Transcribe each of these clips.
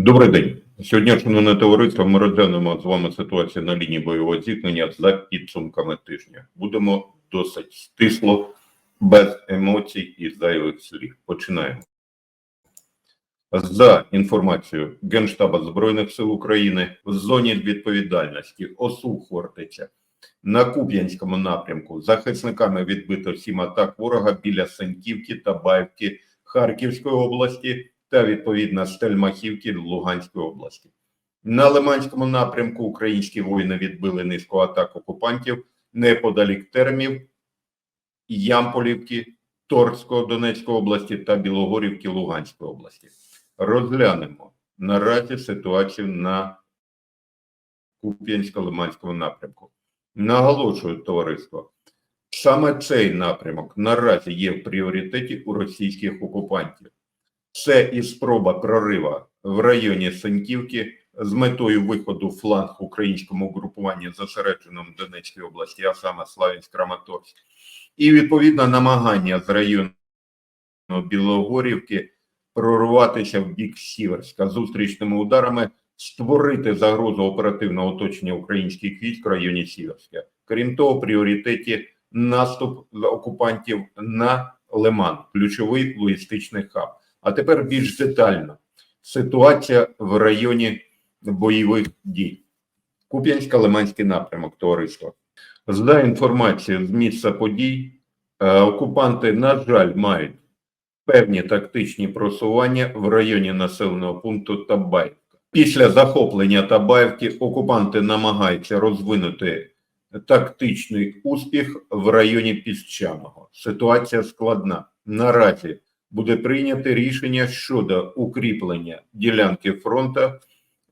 Добрий день. Сьогодні, шановне товариство, ми розглянемо з вами ситуацію на лінії бойового зіткнення за підсумками тижня. Будемо досить стисло, без емоцій і зайвих слів. Починаємо. За інформацією Генштаба Збройних сил України в зоні відповідальності ОСУ Хортиця на Куп'янському напрямку захисниками відбито сім атак ворога біля Сеньківки та Баївки Харківської області та відповідно Стельмахівки Луганської області. На Лиманському напрямку українські воїни відбили низку атак окупантів неподалік термів, Ямполівки, Торського Донецької області та Білогорівки Луганської області. Розглянемо наразі ситуацію на Куп'янсько-Лиманському напрямку. Наголошую, товариство, саме цей напрямок наразі є в пріоритеті у російських окупантів. Це і спроба прорива в районі Сеньківки з метою виходу фланг українському угрупуванню зосередженому в Донецькій області, а саме Славянськ-Краматорськ, і відповідно намагання з району Білогорівки прорватися в бік Сіверська зустрічними ударами, створити загрозу оперативного оточення українських військ в районі Сіверська. Крім того, пріоритеті наступ окупантів на Лиман, ключовий логістичний хаб. А тепер більш детально ситуація в районі бойових дій. Куп'янсько-Лиманський напрямок товариства. За інформацією з місця подій, е, окупанти, на жаль, мають певні тактичні просування в районі населеного пункту Табаївка. Після захоплення Табаївки окупанти намагаються розвинути тактичний успіх в районі Піщаного. Ситуація складна. Наразі буде прийнято рішення щодо укріплення ділянки фронту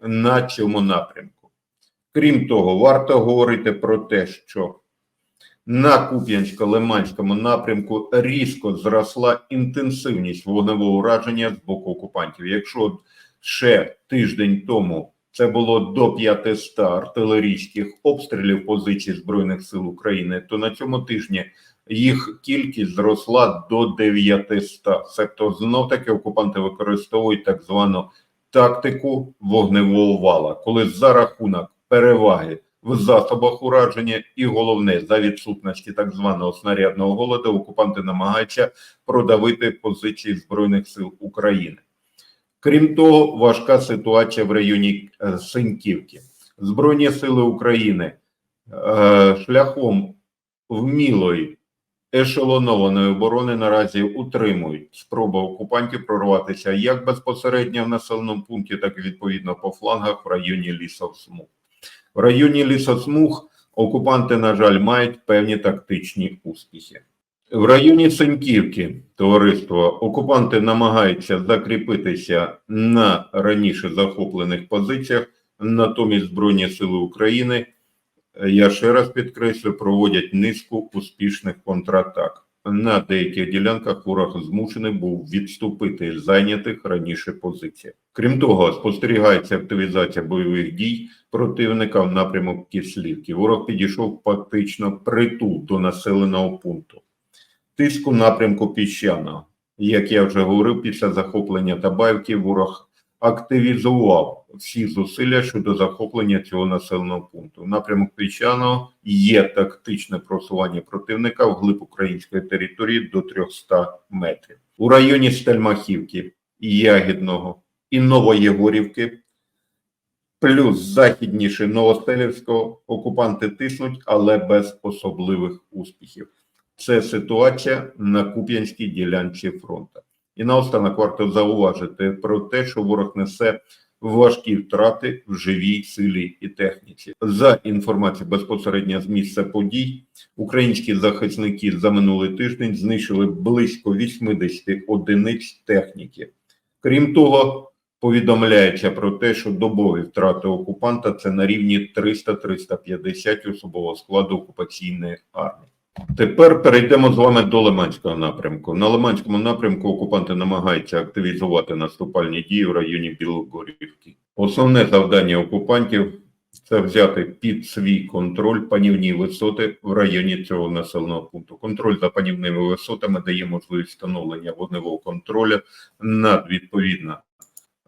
на цьому напрямку. Крім того, варто говорити про те, що на Куп'янсько-Лиманському напрямку різко зросла інтенсивність вогневого ураження з боку окупантів. Якщо ще тиждень тому це було до 500 артилерійських обстрілів позицій Збройних сил України, то на цьому тижні їх кількість зросла до 900. Тобто знов таки окупанти використовують так звану тактику вогневого вала, коли за рахунок переваги в засобах ураження і головне за відсутності так званого снарядного голоду окупанти намагаються продавити позиції збройних сил України. Крім того, важка ситуація в районі е, Синьківки. Збройні сили України е, шляхом вмілої ешелонованої оборони наразі утримують спроби окупантів прорватися як безпосередньо в населеному пункті, так і відповідно по флангах в районі лісосмуг. В районі лісосмуг окупанти, на жаль, мають певні тактичні успіхи. В районі Сеньківки, товариство, окупанти намагаються закріпитися на раніше захоплених позиціях, натомість Збройні Сили України я ще раз підкреслю, проводять низку успішних контратак. На деяких ділянках ворог змушений був відступити з зайнятих раніше позицій. Крім того, спостерігається активізація бойових дій противника в напрямок Кислівки. Ворог підійшов фактично притул до населеного пункту. Тиск у напрямку Піщаного. Як я вже говорив, після захоплення Табаївки ворог активізував всі зусилля щодо захоплення цього населеного пункту. В напрямок Піщаного є тактичне просування противника вглиб української території до 300 метрів. У районі Стельмахівки, Ягідного і Новоєгорівки, плюс західніше Новостелівського окупанти тиснуть, але без особливих успіхів. Це ситуація на Куп'янській ділянці фронту. І наостанок варто зауважити про те, що ворог несе важкі втрати в живій силі і техніці. За інформацією безпосередньо з місця подій, українські захисники за минулий тиждень знищили близько 80 одиниць техніки. Крім того, повідомляється про те, що добові втрати окупанта це на рівні 300-350 особового складу окупаційної армії. Тепер перейдемо з вами до Лиманського напрямку. На Лиманському напрямку окупанти намагаються активізувати наступальні дії в районі Білогорівки. Основне завдання окупантів це взяти під свій контроль панівні висоти в районі цього населеного пункту. Контроль за панівними висотами дає можливість встановлення вогневого контролю над відповідно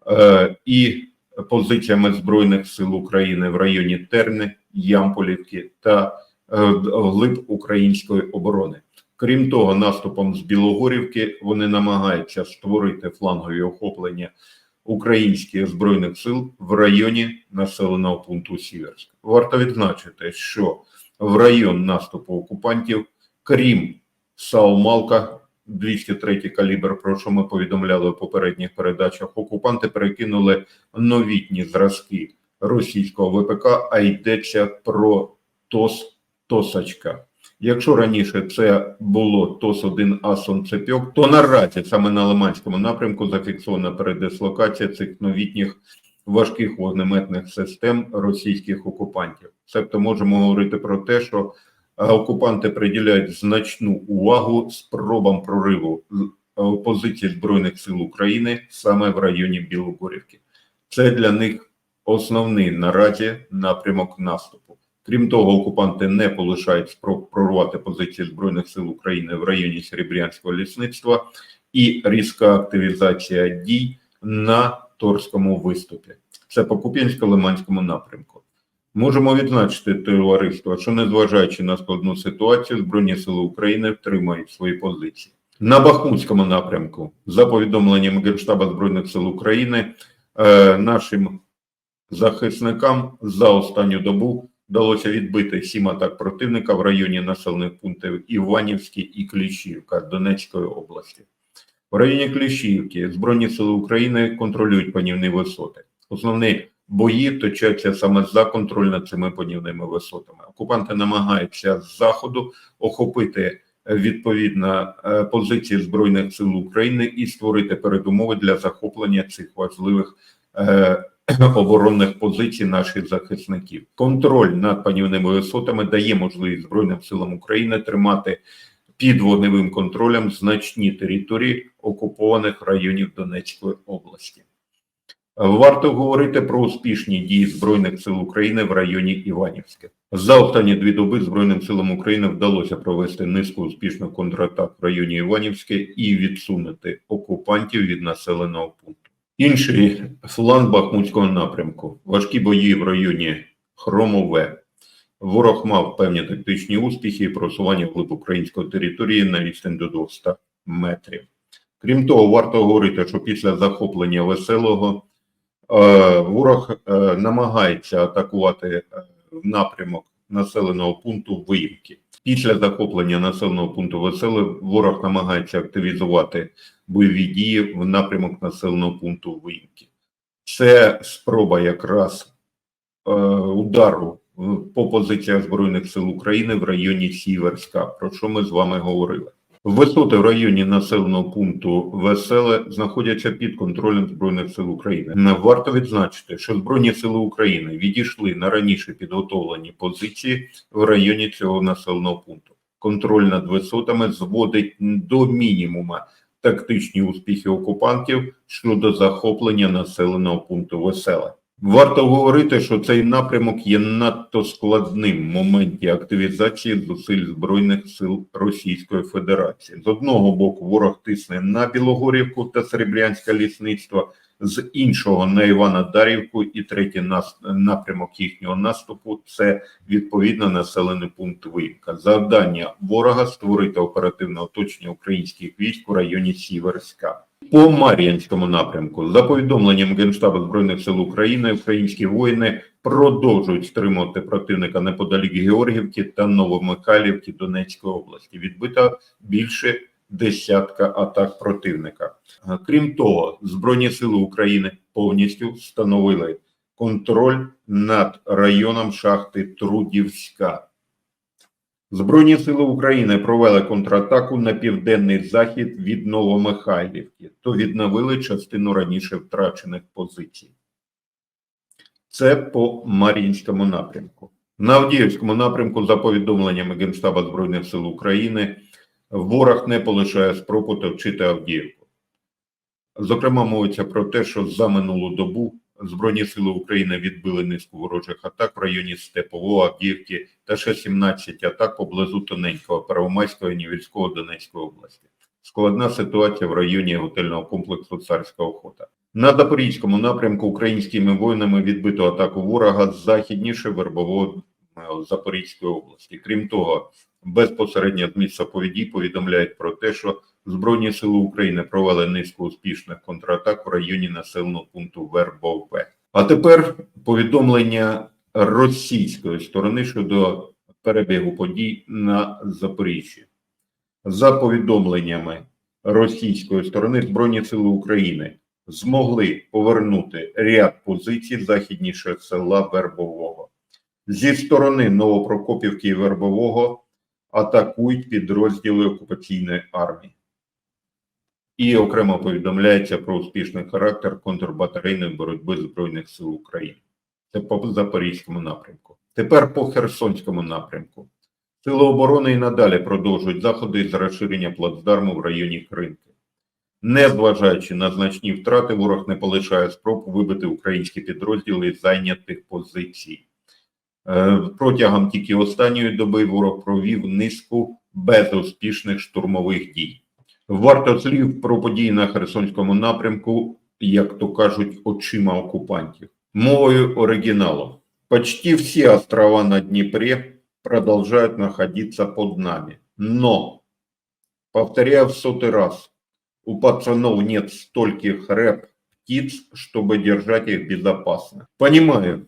е, і позиціями Збройних сил України в районі Терни, Ямполівки та глиб української оборони. Крім того, наступом з Білогорівки вони намагаються створити флангові охоплення українських збройних сил в районі населеного пункту Сіверськ. Варто відзначити, що в район наступу окупантів, крім Саумалка, 203 калібр, про що ми повідомляли в попередніх передачах, окупанти перекинули новітні зразки російського ВПК, а йдеться про ТОС Тосачка. Якщо раніше це було ТОС-1 А «Сонцепьок», то наразі саме на Лиманському напрямку зафіксована передислокація цих новітніх важких вогнеметних систем російських окупантів. Тобто можемо говорити про те, що окупанти приділяють значну увагу спробам прориву позицій Збройних сил України саме в районі Білогорівки. Це для них основний наразі напрямок наступу. Крім того, окупанти не полишають спроб прорвати позиції Збройних сил України в районі Серебрянського лісництва і різка активізація дій на Торському виступі. Це по Куп'янсько-Лиманському напрямку. Можемо відзначити товариство, що незважаючи на складну ситуацію, Збройні сили України втримають свої позиції. На Бахмутському напрямку, за повідомленням Генштаба Збройних сил України, е, нашим захисникам за останню добу вдалося відбити сім атак противника в районі населених пунктів Іванівський і Кліщівка Донецької області. В районі Кліщівки Збройні сили України контролюють панівні висоти. Основні бої точаться саме за контроль над цими панівними висотами. Окупанти намагаються з заходу охопити е, відповідно е, позиції Збройних сил України і створити передумови для захоплення цих важливих е, оборонних позицій наших захисників. Контроль над панівними висотами дає можливість Збройним силам України тримати під вогневим контролем значні території окупованих районів Донецької області. Варто говорити про успішні дії Збройних сил України в районі Іванівське. За останні дві доби Збройним силам України вдалося провести низку успішних контратак в районі Іванівське і відсунути окупантів від населеного пункту. Інший фланг Бахмутського напрямку. Важкі бої в районі Хромове. Ворог мав певні тактичні успіхи і просування вглиб української території на відстань до 200 метрів. Крім того, варто говорити, що після захоплення веселого е, ворог е, намагається атакувати е, напрямок населеного пункту Виїмки. Після захоплення населеного пункту Веселе ворог намагається активізувати бойові дії в напрямок населеного пункту Виїмки. Це спроба якраз е, удару по позиціях Збройних сил України в районі Сіверська, про що ми з вами говорили. Висоти в районі населеного пункту Веселе знаходяться під контролем Збройних сил України. Варто відзначити, що Збройні сили України відійшли на раніше підготовлені позиції в районі цього населеного пункту. Контроль над висотами зводить до мінімума тактичні успіхи окупантів щодо захоплення населеного пункту Веселе. Варто говорити, що цей напрямок є надто складним в моменті активізації зусиль Збройних сил Російської Федерації. З одного боку, ворог тисне на Білогорівку та Серебрянське лісництво, з іншого на Івана Дарівку і третій напрямок їхнього наступу це відповідно населений пункт Виївка. Завдання ворога створити оперативне оточення українських військ у районі Сіверська. По Мар'їнському напрямку, за повідомленням Генштабу Збройних сил України, українські воїни продовжують стримувати противника неподалік Георгівки та Новомихайлівки Донецької області. Відбито більше десятка атак противника. Крім того, Збройні сили України повністю встановили контроль над районом шахти Трудівська. Збройні сили України провели контратаку на південний захід від Новомихайлівки, то відновили частину раніше втрачених позицій. Це по Мар'їнському напрямку. На Авдіївському напрямку, за повідомленнями Генштаба Збройних сил України, ворог не полишає спроб оточити Авдіївку. Зокрема, мовиться про те, що за минулу добу Збройні сили України відбили низку ворожих атак в районі Степового, Авдіївки та ще 17 атак поблизу Тоненького, Первомайського і Нівільського Донецької області. Складна ситуація в районі готельного комплексу Царська охота. На Запорізькому напрямку українськими воїнами відбито атаку ворога західніше Вербового Запорізької області. Крім того, безпосередньо з місця подій повідомляють про те, що Збройні сили України провели низку успішних контратак в районі населеного пункту Вербове. А тепер повідомлення російської сторони щодо перебігу подій на Запоріжжі. За повідомленнями російської сторони, Збройні сили України змогли повернути ряд позицій західніше села Вербового. Зі сторони Новопрокопівки і Вербового атакують підрозділи окупаційної армії. І окремо повідомляється про успішний характер контрбатарейної боротьби Збройних сил України. Це по Запорізькому напрямку. Тепер по Херсонському напрямку. Сили оборони і надалі продовжують заходи з розширення плацдарму в районі Кринки. Незважаючи на значні втрати, ворог не полишає спроб вибити українські підрозділи зайнятих позицій. Е, Протягом тільки останньої доби ворог провів низку безуспішних штурмових дій. Варто слів про події на Херсонському напрямку, як то кажуть, очима окупантів. Мовою оригіналу. Почти все острова на Днепре продолжают находиться под нами. Но, повторяю в сотый раз, у пацанов нет стольких рэп птиц, чтобы держать их безопасно. Понимаю,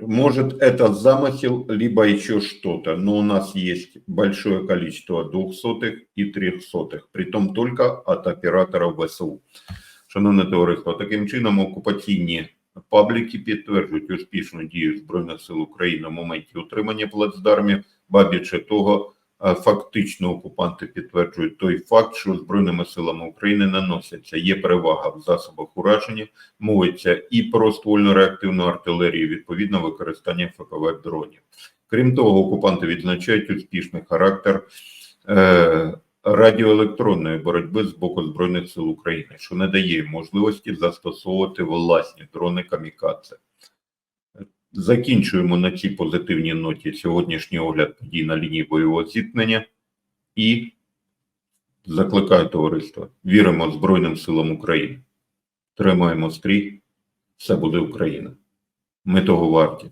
может это замысел, либо еще что-то, но у нас есть большое количество двухсотых и трехсотых, притом только от операторов ВСУ. Шановне товариство, таким чином окупаційні пабліки підтверджують успішну дію Збройних сил України в моменті утримання плацдармів, ба більше того, а фактично окупанти підтверджують той факт, що Збройними силами України наносяться. Є перевага в засобах ураження, мовиться і про ствольну реактивну артилерію, відповідно використання ФПВ дронів. Крім того, окупанти відзначають успішний характер е, радіоелектронної боротьби з боку Збройних сил України, що не дає можливості застосовувати власні дрони камікадзе. Закінчуємо на цій позитивній ноті сьогоднішній огляд подій на лінії бойового зіткнення і закликаю товариство. Віримо Збройним силам України. Тримаємо стрій, все буде Україна. Ми того варті.